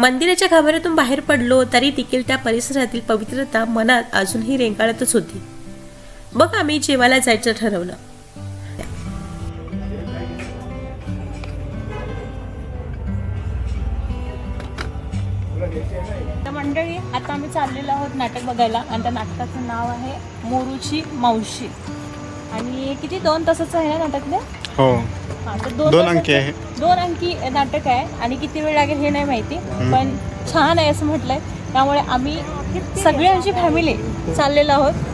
मंदिराच्या गाभाऱ्यातून बाहेर पडलो तरी देखील त्या परिसरातील पवित्रता मनात अजूनही रेंगाळतच होती. बघ आम्ही जेवायला जायचं ठरवलं. तर मंडळी आता आम्ही चाललेलो आहोत नाटक बघायला. आणि त्या नाटकाचं नाव आहे मोरूची मावशी. आणि किती दोन तासाचं आहे ना नाटक ते? हो. हा, तर दोन अंकी आहे. दोन अंकी नाटक आहे आणि किती वेळ लागेल हे नाही माहिती पण छान आहे असं म्हटलंय. त्यामुळे आम्ही सगळी आमची फॅमिली चाललेलो आहोत.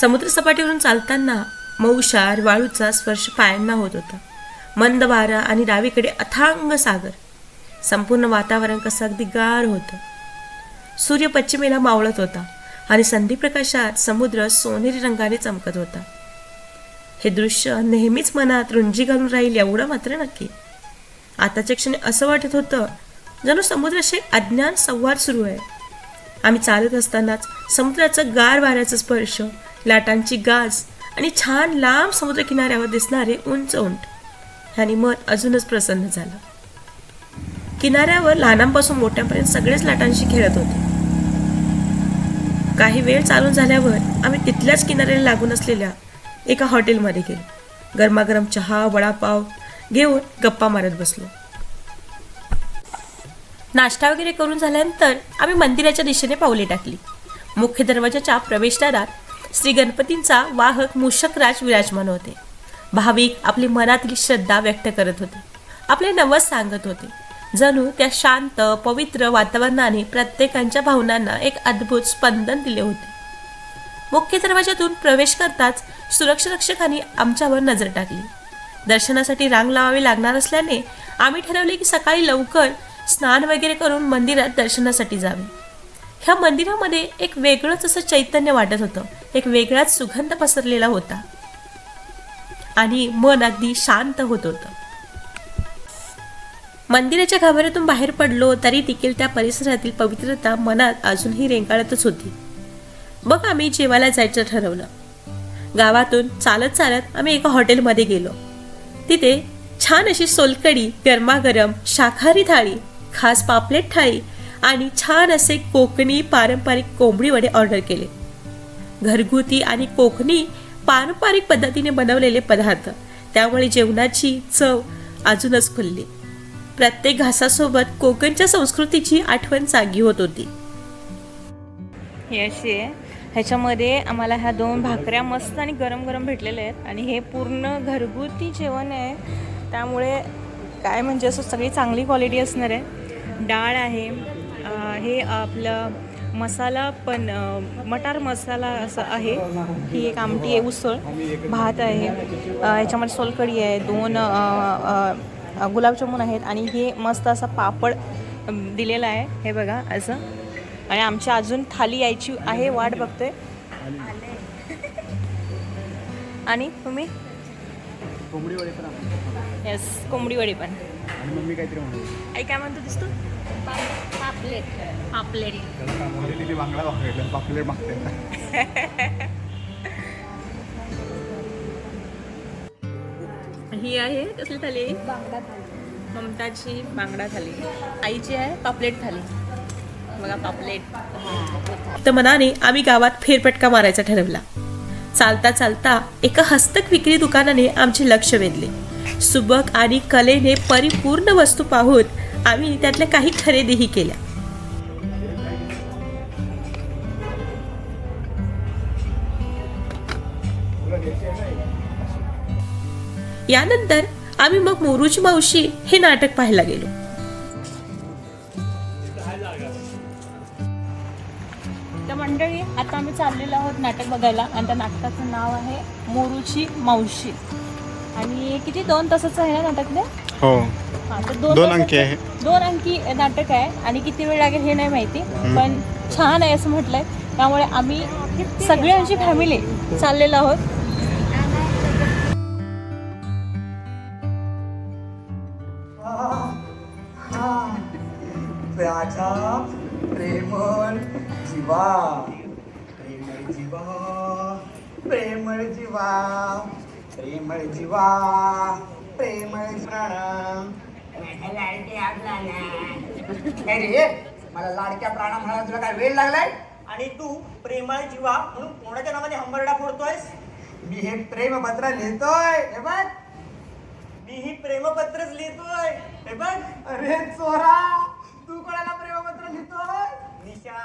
समुद्र सपाटीवरून चालताना मऊशार वाळूचा स्पर्श पायांना होत होता. मंद वारा आणि डावीकडे अथांग सागर. संपूर्ण वातावरण कसं अगदी गार होतं. सूर्य पश्चिमेला मावळत होता आणि संधीप्रकाशात समुद्र सोनेरी रंगाने चमकत होता. हे दृश्य नेहमीच मनात रुंजी घालून राहील एवढं मात्र नक्की. आताच्या क्षणी असं वाटत होतं जणू समुद्राशी अज्ञान संवाद सुरू आहे. आम्ही चालत असतानाच समुद्राचं गार वाऱ्याचा स्पर्श लाटांची गाज आणि छान लांब समुद्र किनाऱ्यावर दिसणारे उंच उंट ह्याने मन अजूनच प्रसन्न झालं. किनाऱ्यावर लहानांपासून मोठ्यापर्यंत सगळेच लाटांशी खेळत होते. काही वेळ चालून झाल्यावर आम्ही तिथल्याच किनाऱ्याला लागून असलेल्या एका हॉटेलमध्ये गेलो. गरमागरम चहा वडापाव घेऊन गप्पा मारत बसलो. नाश्ता वगैरे करून झाल्यानंतर आम्ही मंदिराच्या दिशेने पावले टाकली. मुख्य दरवाजाच्या प्रवेशद्वारात श्री गणपतींचा वाहक मूषकराज विराजमान होते. भाविक आपली मनातली श्रद्धा व्यक्त करत होते. आपले नवस सांगत होते. जणू त्या शांत पवित्र वातावरणाने प्रत्येकांच्या भावनांना एक अद्भुत स्पंदन दिले होते. मुख्य दरवाजातून प्रवेश करताच सुरक्षारक्षकांनी आमच्यावर नजर टाकली. दर्शनासाठी रांग लावावी लागणार असल्याने आम्ही ठरवले की सकाळी लवकर स्नान वगैरे करून मंदिरात दर्शनासाठी जावे. ह्या मंदिरामध्ये एक वेगळंच असं चैतन्य वाटत होतं. एक वेगळाच सुगंध पसरलेला होता. आणि मन अगदी शांत होत होतं. मंदिराच्या गाभाऱ्यातून बाहेर पडलो तरी देखील त्या परिसरातील पवित्रता मनात अजूनही रेंगाळतच होती. बघ आम्ही जेवायला जायचं ठरवलं. गावातून चालत चालत आम्ही एका हॉटेलमध्ये गेलो. तिथे छान अशी सोलकडी गरमागरम शाकाहारी थाळी खास पापलेट थाळी आणि छान असे कोकणी पारंपरिक कोंबडी वडे ऑर्डर केले. घरगुती आणि कोकणी पारंपरिक पद्धतीने बनवलेले पदार्थ. त्यामुळे जेवणाची चव अजूनच खुलली. प्रत्येक घासासोबत कोकणच्या संस्कृतीची आठवण जागी होत होती. हे अशी आहे. ह्याच्यामध्ये आम्हाला ह्या दोन भाकऱ्या मस्त आणि गरम गरम भेटलेल्या आहेत. आणि हे पूर्ण घरगुती जेवण आहे. त्यामुळे काय म्हणजे असं सगळी चांगली क्वालिटी असणार आहे. डाळ आहे. हे आपलं मसाला पण मटार मसाला असं आहे. ही एक आमटी आहे उसळ. भात आहे. याच्यामध्ये ह्याच्यामध्ये सोलकढी आहे. दोन गुलाबजामुन आहेत आणि हे मस्त असा पापड दिलेला आहे. हे बघा असं. आणि आमची अजून थाली यायची आहे वाट बघतोय. आणि तुम्ही? कोंबडी वडे पण येस कोंबडी वडी पण. आणि मम्मी काहीतरी म्हणते आई काय म्हणतो दिसतो पापलेट. पापलेट. पापलेट मागते. ही आहे कसली थाली? ममताची बांगडा थाली. आईची आहे पापलेट थाली. बघा पापलेट. तर मनाने आम्ही गावात फेरफटका मारायचा ठरवला. चालता चालता एका हस्तक विक्री दुकानाने आमचे लक्ष वेधले. सुबक आणि कलेने परिपूर्ण वस्तू पाहून आम्ही त्यातल्या काही खरेदीही केल्या. यानंतर आम्ही मग मोरूची मावशी हे नाटक पाहायला गेलो. तर मंडळी आता आम्ही चाललेलो आहोत नाटक बघायला आणि त्या नाटकाचं नाव आहे मोरूची मावशी. आणि किती? दोन तासाचं आहे ना नाटक हो. हा, तर दोन तासाचं- अंकी आहे. दोन अंकी नाटक आहे आणि किती वेळ लागेल हे नाही माहिती पण छान आहे असं म्हटलंय. त्यामुळे आम्ही सगळी आमची फॅमिली चाललेलो आहोत. राजा प्रेमळ जीवा. प्रेमळ जीवा. प्रेमळ जीवा. प्रेमळ जीवा. प्रेमळ प्राण लाडक्या प्राणा अरे मला लाडक्या प्राणा म्हणायला तुला काय वेळ लागलाय? आणि तू प्रेमळ जीवा म्हणून कोणाच्या नावाने हंबरडा फोडतोयस? मी हे प्रेमपत्र लिहितोय. हे बघ. मी ही प्रेमपत्रच लिहितोय. हे बघ. अरे चोरा. तू कोणाला प्रेमपत्र लिहितोय? निशा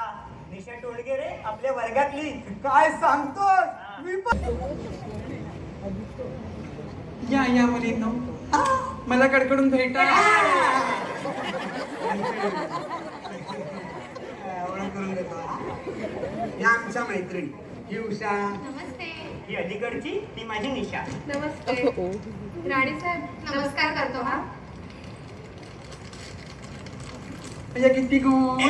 निशा टोळगे रे आपल्या वर्गातली. काय सांगतोस मी पण या या मुलींनो मला कडकडून भेटा. ओळख करून देतो. या आमच्या मैत्रिणी. ही उषा. ही अलीकडची ती माझी निशा. नमस्ते. राणी साहेब नमस्कार करतो हा. म्हणजे किती गुड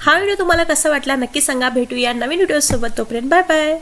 हा व्हिडिओ तुम्हाला कसा वाटला नक्की सांगा. भेटूया नवीन व्हिडिओसोबत. तोपर्यंत बाय बाय.